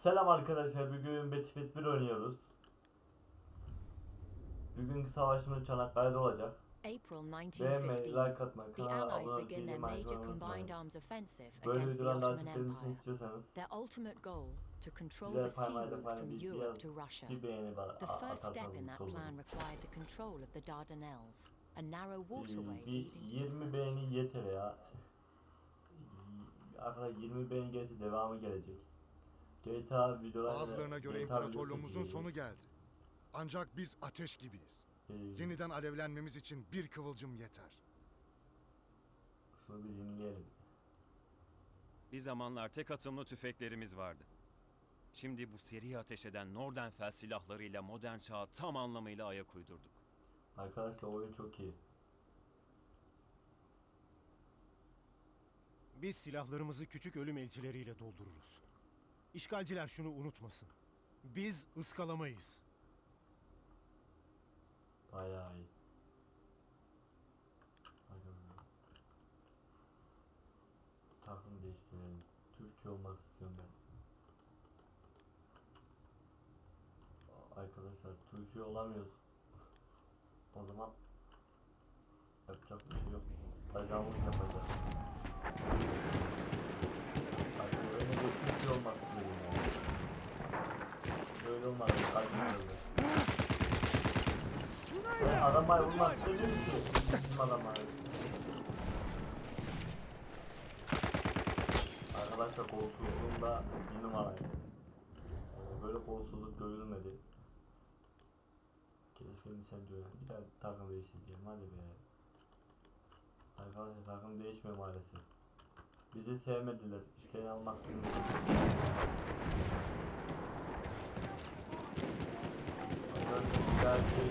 Selam arkadaşlar, bugün Battlefield 1 oynuyoruz. Bugünkü savaşımız Çanakkale'de olacak. April Beğenmeyi, 1950. like atmayı, The Allies begin their major combined arms offensive against the Ottoman Empire. Their ultimate goal to control the sea route from Europe to Russia. The first step in that plan required the control of the Dardanelles, a narrow waterway leading to 20 beğeni yeter ya. Arkadaşlar 20 beğeni gelirse devamı gelecek. GTA videoları Bazılarına göre GTA imparatorluğumuzun sonu geldi. Ancak biz ateş gibiyiz. Ee, Yeniden alevlenmemiz için bir kıvılcım yeter. Şunu bir dinleyelim. Bir zamanlar tek atımlı tüfeklerimiz vardı. Şimdi bu seri ateş eden Nordenfels silahlarıyla modern çağa tam anlamıyla ayak uydurduk. Arkadaşlar oyun çok iyi. Biz silahlarımızı küçük ölüm elçileriyle doldururuz. İşgalciler şunu unutmasın. Biz ıskalamayız. İyi. Arkadaşlar. Takım değiştirelim. Türkiye olmak istiyorum ben. Arkadaşlar Türkiye olamıyoruz. O zaman yapacak bir şey yok. Bacağımız yapacağız. Böyle olmaz. Bizim adama. Arkadaşlar kolsuzluğum da bir numaraydı. Ee, Böyle kolsuzluk görülmedi. Keşke sen diyor. Bir daha takım değişti diyelim hadi be. Arkadaşlar takım değişmiyor maalesef. Bizi sevmediler. İşlerini almak istemiyorlar. Gerçi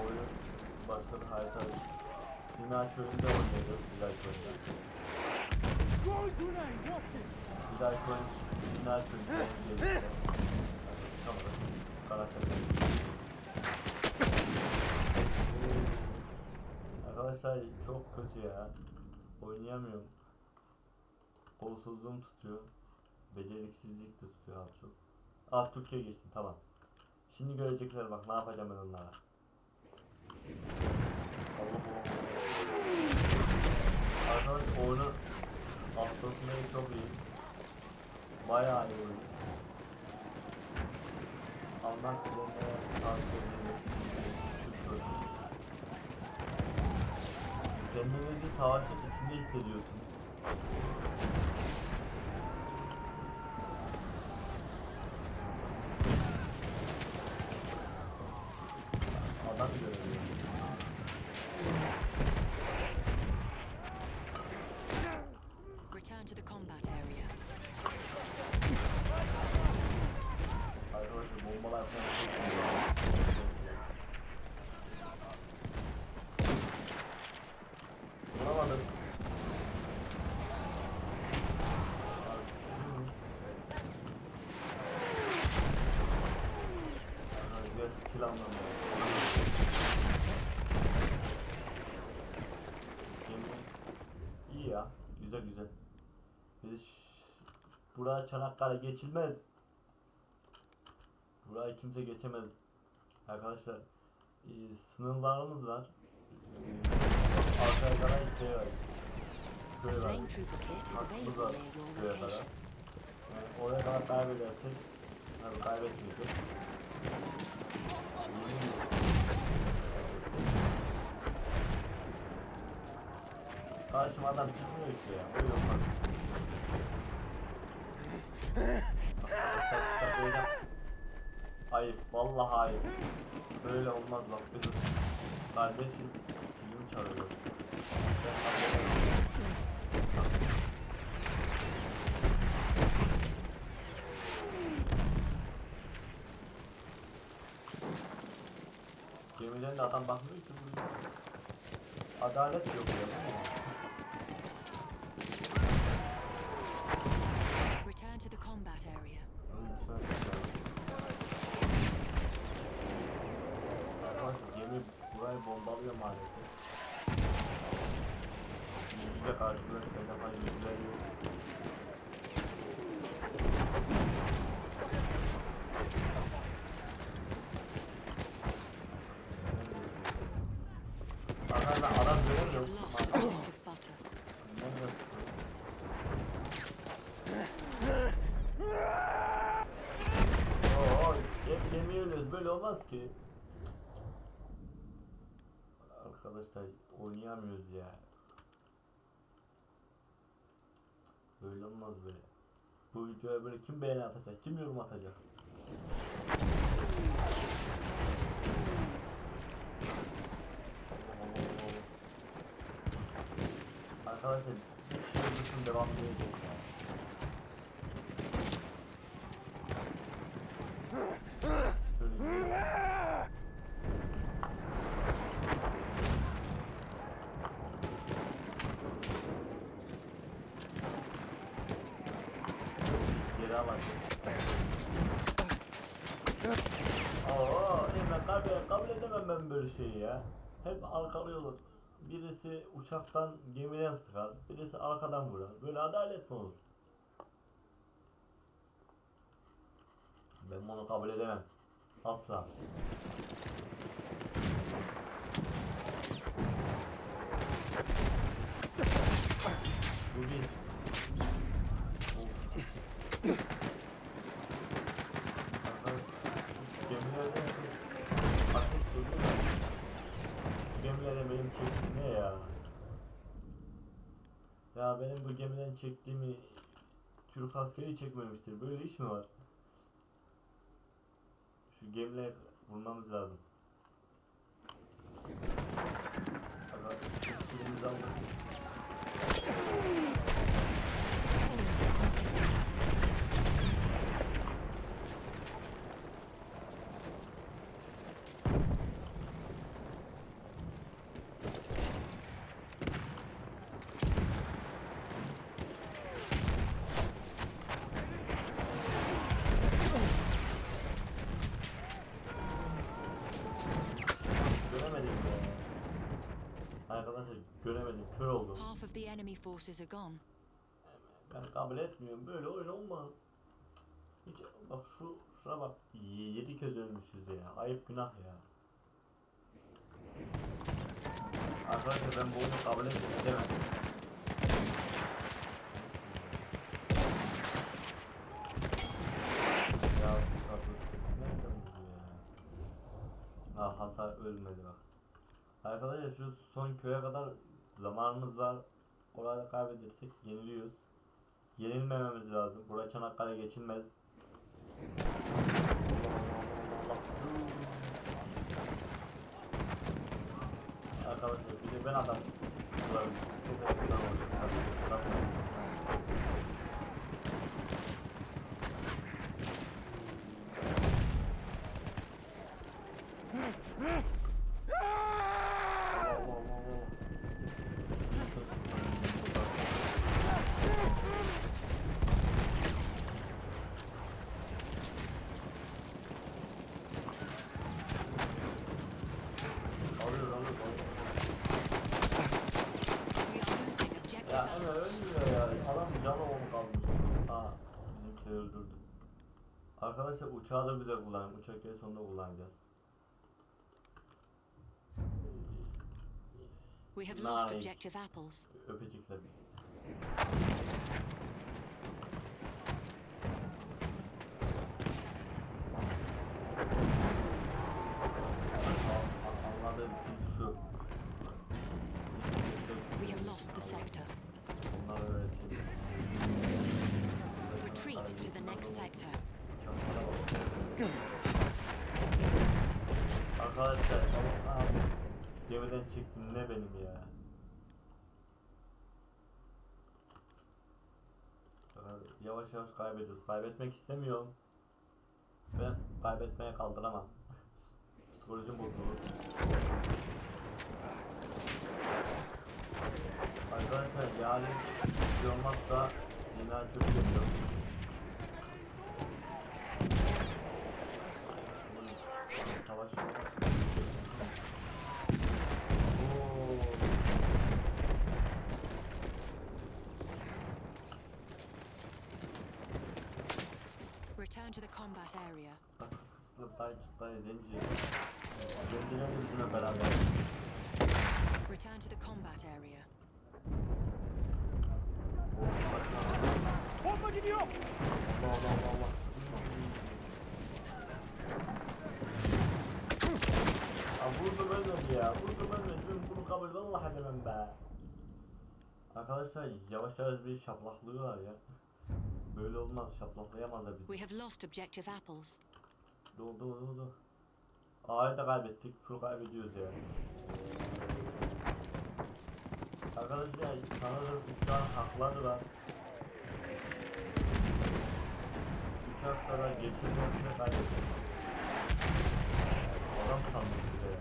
oyun başka bir harita Sina köyünde oynuyoruz Bilal köyünde. Bilal köyün Sina köyünde gelirse. Tamam. Karakter. Arkadaşlar çok kötü ya. Oynayamıyorum. Kolsuzluğum tutuyor. Beceriksizlik de tutuyor az çok. Aa Türkiye geçtim tamam. Şimdi görecekler bak ne yapacağım ben onlara. Allah Allah. Arkadaş oyunu atlatmayı çok iyi. Bayağı iyi oyun. Almak üzerine tavsiye. Şükür. Kendinizi savaşın içinde hissediyorsunuz. Adam görüyor. Return to the combat area. Arkadaşlar bombalar falan çok iyi. Vuramadım. Arkadaşlar biraz kill almam lazım. Gemi iyi ya. Güzel güzel. Biz Buraya Çanakkale geçilmez. Burayı kimse geçemez. Arkadaşlar e, sınırlarımız var. Arkaya kadar şey var. Köy var. Hakkımız var köye kadar. Yani oraya kadar kaybedersek. Yemin ediyorum. Karşıma adam çıkmıyor ki ya. Olmaz. Hayır, vallahi hayır. Böyle olmaz bak bizim kardeşim film çalıyor. Gemiden de adam bakmıyor ki buraya. Adalet yok ya. Return to the combat area. Arkadaşlar gemi burayı bombalıyor maalesef. Yüzüyle karşılaşacak ama yüzüler yok. Olmaz ki. Arkadaşlar oynayamıyoruz ya. Böyle olmaz böyle. Bu videoya böyle kim beğeni atacak, kim yorum atacak? Arkadaşlar olursun devam edecek ya. Şöyle Geri al bak. Oo, ben kabul, kabul edemem ben böyle şeyi ya. Hep arkalıyorlar. Birisi uçaktan gemiden sıkar, birisi arkadan vurar. Böyle adalet mi olur? Ben bunu kabul edemem. Asla. Bu bir. Of. Gemilerde ateş geliyor. Gemilere benim çektiğim ne ya? Ya benim bu gemiden çektiğimi Türk askeri çekmemiştir. Böyle iş mi var? Şu gemileri vurmamız lazım. Arkadaşlar, forces are gone. Ben kabul etmiyorum. Böyle oyun olmaz. Hiç, bak şu şuna bak. Yedi kez ölmüşüz ya. Ayıp günah ya. Arkadaşlar ben bu oyunu kabul buluyor ya? Ha hasar ölmedi bak. Arkadaşlar şu son köye kadar zamanımız var. Orada kaybedersek yeniliyoruz. Yenilmememiz lazım. Burası Çanakkale geçilmez. Arkadaşlar bir de ben adam kullanıyorum. Çok efsane olacak. Bakın. Alıyoruz alıyoruz alıyoruz. We are losing objective Ya Alpha. Emre ölmüyor ya. Adam canı on kalmış. Ha bizimkileri öldürdü. Arkadaşlar uçağı da bize kullanın. Uçak en sonunda kullanacağız. We have lost objective apples. Öpücükle biz. Anladığım biz şu. We have lost the sector. Retreat to the next sector. Arkadaşlar Allah'ım gemiden çıktım ne benim ya. Yavaş yavaş kaybediyoruz. Kaybetmek istemiyorum. Ben kaybetmeye kaldıramam. Psikolojim bozulur. Arkadaşlar yarın şey olmazsa Sina çok yapıyor. Savaş. Oo. Return to the combat area. Çıtay çıtay zenci. Zenciler de bizimle beraber. Return to the combat area. Bomba gidiyor. Allah Allah Allah Allah. Ya. Vurdum ölmedim. Bunu kabul vallahi edemem be. Arkadaşlar yavaş yavaş bir şaplaklıyorlar ya. Böyle olmaz şaplaklayamazlar bizi. We have lost objective apples. Doldu doldu. A'yı da kaybettik. Full kaybediyoruz ya. Arkadaşlar sanırım şu an hakları var. İki haftada geçirmesine kaybettik. Adam sandım size ya.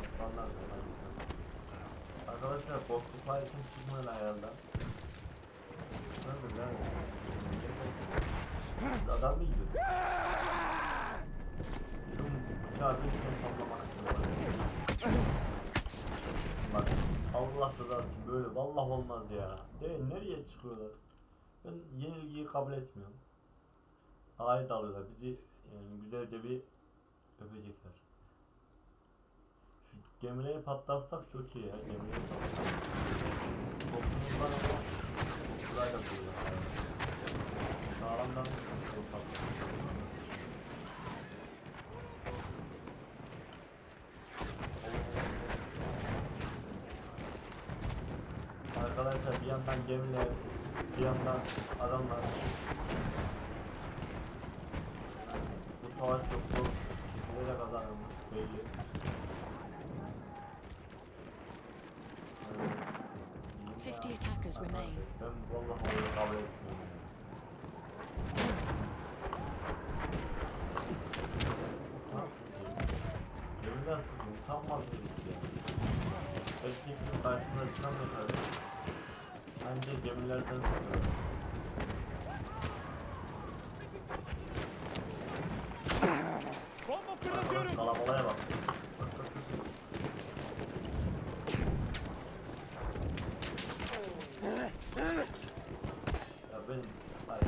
Aslanlar falan. Arkadaşlar boşluklar için çıkmayın ayarlar. Nasıl lan? Adam mı gidiyor? Şu bıçağı bir kere sallamak istiyorum. Bak Allah rızası için böyle olmaz ya. Değil nereye çıkıyorlar? Ben yenilgiyi kabul etmiyorum. A'yı dalıyorlar bizi yani güzelce bir öpecekler. Şu gemileri patlatsak çok iyi ya. Gemileri patlatsak. Yandan gemiler, bir yandan adamlar. Bu savaş çok zor şekilde kazanılmış belli. Ee, 50 attackers remain. Ben vallahi onu kabul etmiyorum. Gemiler sıkıyor, utanmaz herif ya. Erkeklerin karşısına çıkamıyor tabii. Bence gemilerden sıkıyor. Bomba Arkadaş kalabalaya bak. ya benim... Hayır.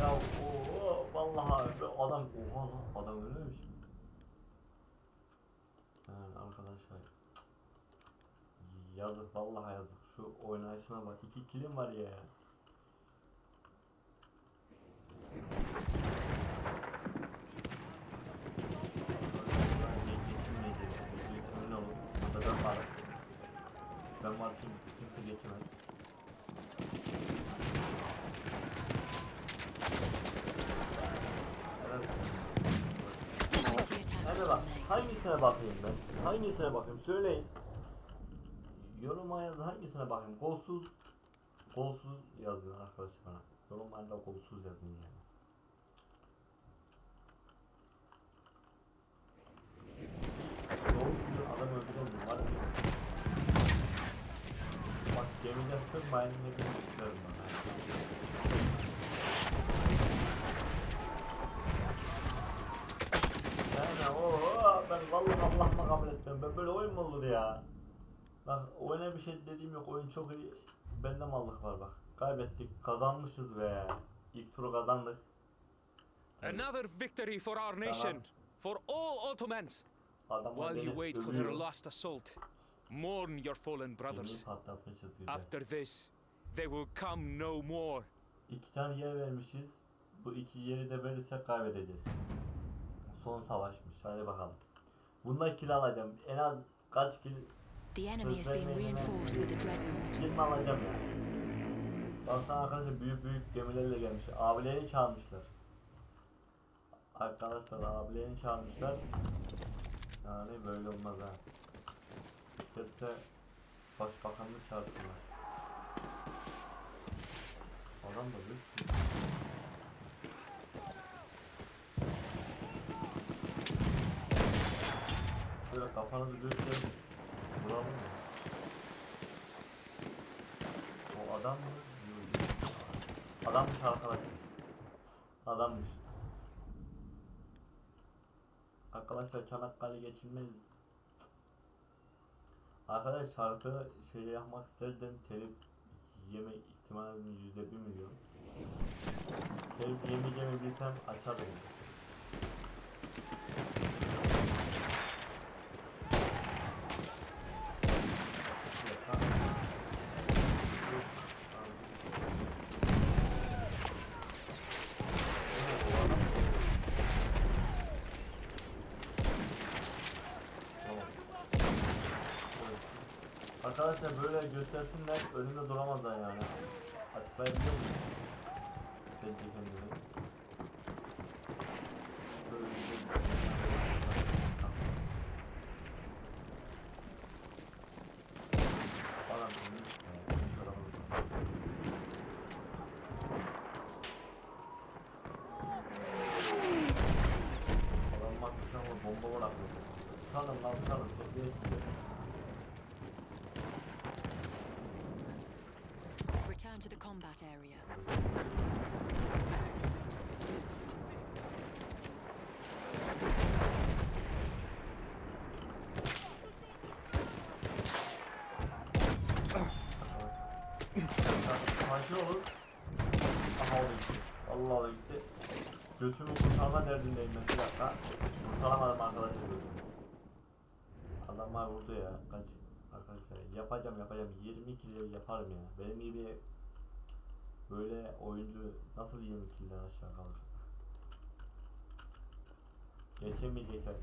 Ya o vallahi be adam oha lan adam ölmemiş mi? Yani arkadaşlar. Yazık vallahi yazık. Şu oynayışıma bak. İki kilim var ya. Ben varken kimse geçemez. Evet. 20 Hadi attackers bak, remain. Hangisine bakayım ben? Hangisine bakayım? Söyleyin. Yoruma yazın hangisine bakayım? Golsuz, golsuz yazın arkadaşlar bana. Yorumlarda golsuz yazın yani. Adam öldüremiyorum var ya. Bak gemide sırmayın hepiniz çıkarım bana. Ben vallahi Allah'ıma kabul etmiyorum. Ben böyle oyun mu olur ya? Bak oyuna bir şey dediğim yok. Oyun çok iyi. Bende mallık var bak. Kaybettik. Kazanmışız be. İlk turu kazandık. Another victory for our nation, for all Ottomans. While you wait for their last assault, mourn your fallen brothers. After this, they will come no more. İki tane yer vermişiz. Bu iki yeri de verirsek kaybedeceğiz. Son savaşmış. Hadi bakalım. Bunda kill alacağım. En az kaç kill? The enemy is being reinforced with a dreadnought. 20 alacağım ya. Baksana arkadaşlar büyük büyük gemilerle gelmiş. Abilerini çağırmışlar. Arkadaşlar abilerini çağırmışlar. Yani böyle olmaz ha. İsterse başbakanlık çağırsınlar. Adam da büyük. Şöyle kafanızı gösterin. Mı? O adam mı? Yok. Adammış arkadaşlar. Adammış. Arkadaşlar Çanakkale geçilmez. Arkadaş şarkı şey yapmak isterdim telif yeme ihtimalimiz yüzde bir milyon. Keşke yemeyeceğimi bilsem açardım. Yok, ha. Yok, Tamam. Evet. Arkadaşlar böyle göstersinler önümde duramazlar yani. Açıklayabiliyor muyum? Bence kendimi. Böyle bir şey. Aramızda. Adam bakmışlar ama bomba bırakıyor. Utanın lan utanın. Terbiyesiz. Return to the combat area. Sakin olun. Aha o da gitti. Allah Allah gitti. Götümü kurtarma derdindeyim ben bir dakika. Kurtaramadım arkadaşlar götümü. Adamlar vurdu ya. Kaç arkadaşlar yapacağım yapacağım 20 kilo yaparım ya. Benim gibi böyle oyuncu nasıl 20 kilodan aşağı kalır? Geçemeyecekler.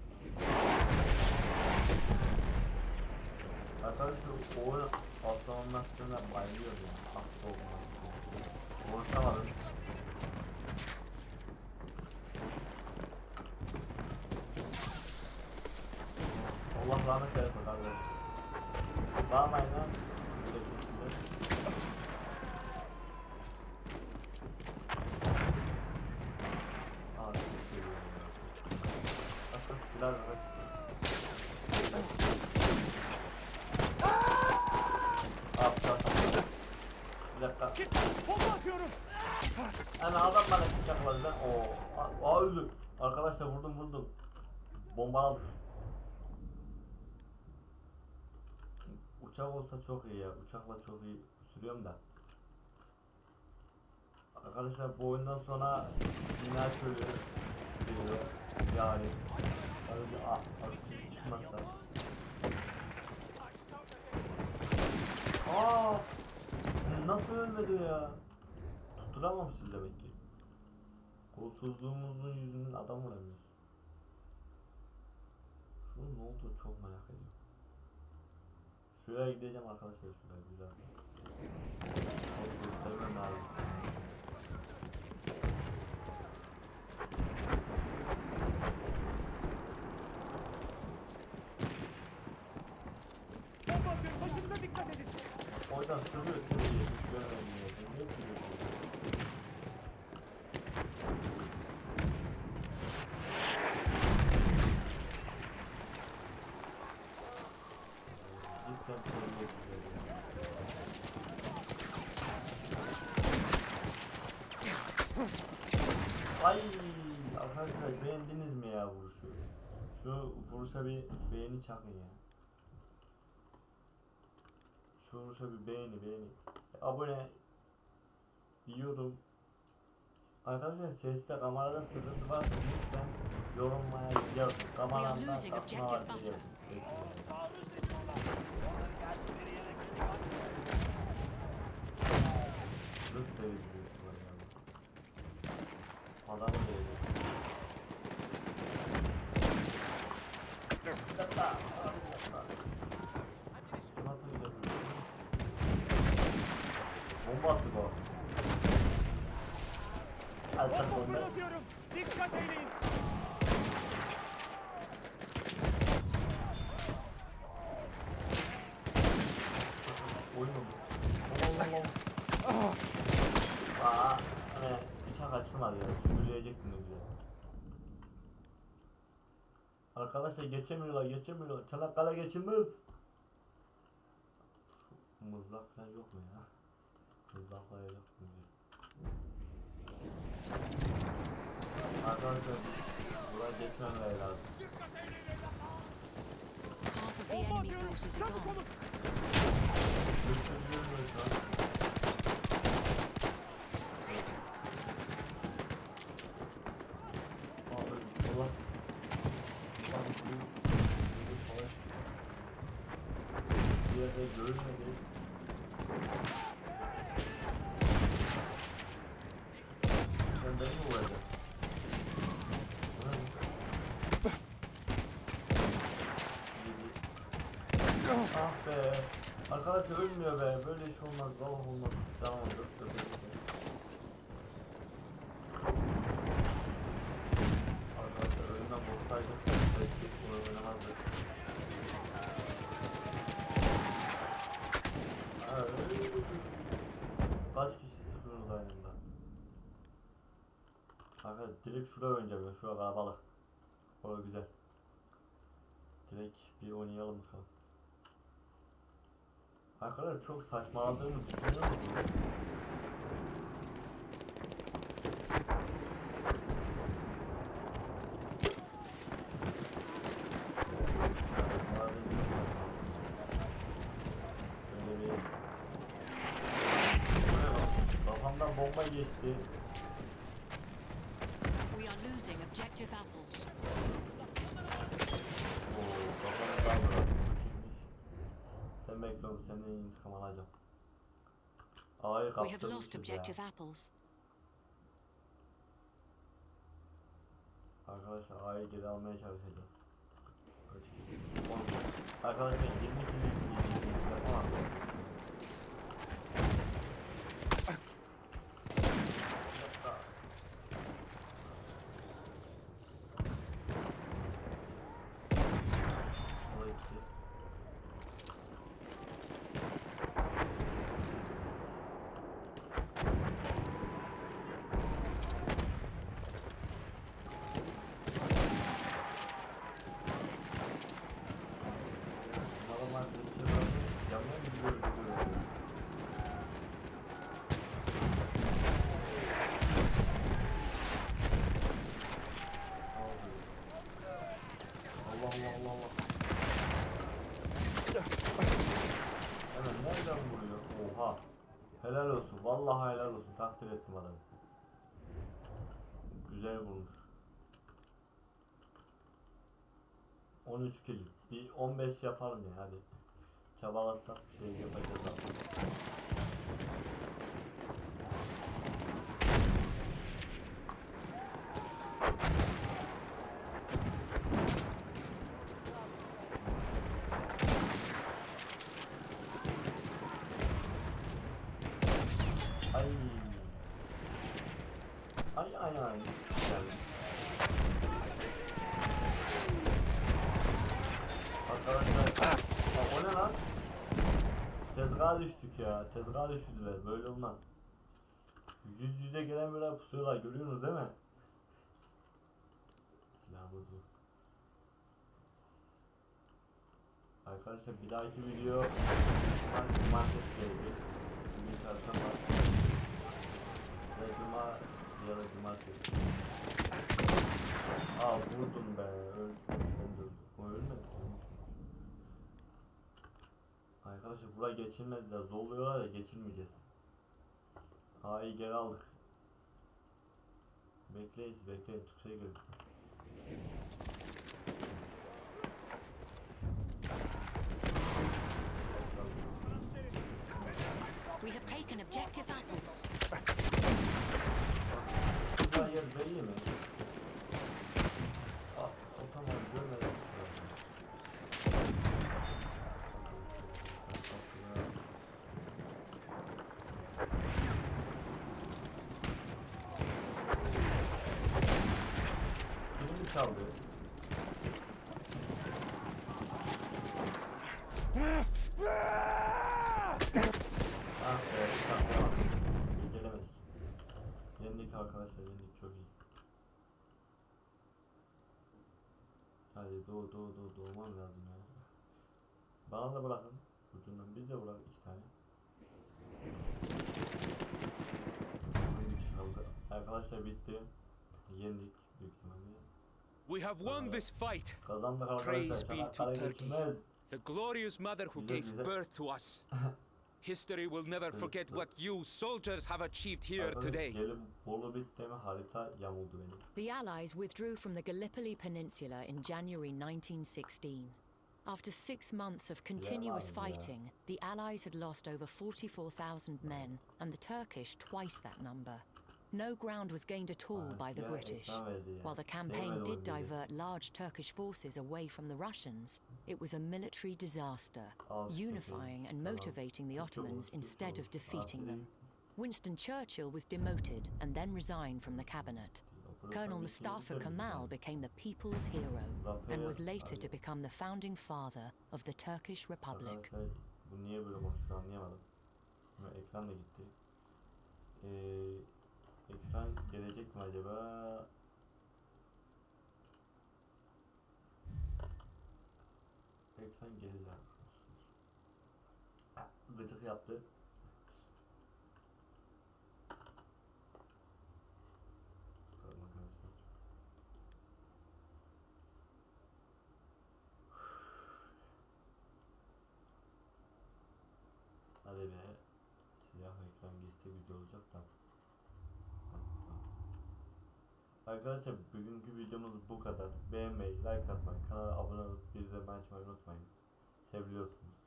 Arkadaşlar o oyun atlamasına bayılıyorum ya. Hasta olmak. Konuşamadım. Allah rahmet eylesin kardeşim. Bağırmayın lan. Böyle kimsinde. Aa, çok seviyorum ya. Aslında silah da Aptal. Bir dakika. Bomba atıyorum. Yani adam bana bıçakladı lan. Oo. Aa, öldü. Arkadaşlar vurdum vurdum. Bomba aldı. Uçak olsa çok iyi ya. Uçakla çok iyi sürüyorum da. Arkadaşlar bu oyundan sonra bina köyü geliyor. Yani. Bir ah, aksi çıkmazsa. Aa! Nasıl ölmedi ya? Tutturamamışız demek ki. Kolsuzluğumuzun yüzünden adam vuramıyoruz. Şu ne oldu çok merak ediyorum. Şuraya gideceğim arkadaşlar şuraya biraz. Onu göstermem lazım. Ay arkadaşlar beğendiniz mi ya vuruşu? Şu vuruşa bir beğeni çakın ya. Vuruşa bir beğeni beğeni. Abone yorum. Arkadaşlar seste kamerada sıkıntı varsa lütfen yorumlara yazın. Kameramdan takma objective varsa butter. yazın. Lütfen izliyorsunuz yani. Adam geliyor. Yatta, abi yatta. Kim atıyor ya? Bomba attı bu. Altta Bomba bomba. fırlatıyorum. Dikkat eyleyin. Oyun oldu. Allah Allah. Aa, hani açılmadı ya. Süpürleyecektim ne güzel. Arkadaşlar geçemiyorlar, geçemiyorlar. Çanakkale geçilmez. Mızrak falan yok mu ya? Mızraklar yok mu? Arkadaşlar buraya geçmemeleri lazım. Bomba atıyorum. Çabuk olun. Gösterebiliyor muyuz lan? Yerde görülmedi. Sen beni mi vuracaksın? Bu ne? Yedi. Ah be. Arkadaşlar ölmüyor be. Böyle iş olmaz. Vallahi olmaz. Tamam dur dur dur. dur. Arkadaşlar önümden boksaydık. Belki bunu oynamazdık. Ay. Kaç kişi sıkıyorsunuz aynı anda? Arkadaşlar direkt şuraya oynayacağım ya. Şuraya kalabalık. Orada güzel. Direkt bir oynayalım bakalım. Arkadaşlar çok saçmaladığımı düşünüyor musunuz? Böyle bir... Bu ne lan? Kafamdan bomba geçti. We are losing objective apples. Oo, kafamdan bırak. Kimmiş? Oğlum, senden intikam alacağım. Ağayı We have kaptırmışız lost ya. objective apples. Arkadaşlar A'yı geri almaya çalışacağız. Kaç kişi? On. Arkadaşlar 20 kişi yapamam. O iki. Normal bir şey var. Yanına gidiyor, gidiyor. Allah Allah Allah Allah. Hemen nereden vuruyor? Oha. Helal olsun. Vallahi helal olsun. Takdir ettim adamı. Güzel vurmuş. 13 kill. Bir 15 yapalım ya hadi. Çabalatsak bir şey yapacağız aslında. Ay. Ay ay ay. Geldi. Arkadaşlar. Bak o ne lan? Tezgaha düştük ya. Tezgaha düşürdüler. Böyle olmaz. Yüz yüze gelen böyle pusuyorlar. Görüyorsunuz değil mi? Silahımız bu. Arkadaşlar bir dahaki video Cumartesi gelecek. Bugün çarşamba. Ya Cuma ya da Cumartesi. Aa vurdum be. Öl ben de öldüm. O ölmedi. Arkadaşlar buraya geçilmezler. Zorluyorlar ya geçilmeyeceğiz. A'yı geri aldık. Bekleyiz bekleyin çıkışa gelin. We have taken objective apples. Yer belli mi? Aa, o tamam görmedim. Kilimi çaldı. Ah be, tamam. Gelemedik. Yendik arkadaşlar, yendik çok iyi. Hadi doğ doğ doğ doğman lazım ya. Bana da bırakın. Ucundan biz de bırak iki tane. Arkadaşlar bitti. Yendik büyük ihtimalle. We have won this fight. Praise be to Turkey. The glorious mother who gave birth to us. History will never Evet, forget evet. what you soldiers have achieved here today. Gelip Bolu bitti mi harita yamuldu benim. The Allies withdrew from the Gallipoli Peninsula in January 1916. After six months of continuous fighting, the Allies had lost over 44,000 men, and the Turkish twice that number. No ground was gained at all by the British. ekran verdi ya. While the campaign did divert large Turkish forces away from the Russians, it was a military disaster, unifying and motivating the Ottomans instead of defeating them. Winston Churchill was demoted and then resigned from the cabinet. Colonel Mustafa Kemal became the people's hero and was later to become the founding father of the Turkish Republic. Bu niye böyle konuşuyor anlayamadım. Ama ekran da gitti. Ee, ekran gelecek mi acaba? Ekran gelir arkadaşlar. Gıcık yaptı. Bakalım arkadaşlar. Hadi be. Siyah ekran geçse güzel olacak da. Arkadaşlar bugünkü videomuz bu kadar. Beğenmeyi, like atmayı, kanala abone olup bildirim açmayı unutmayın. Seviyorsunuz.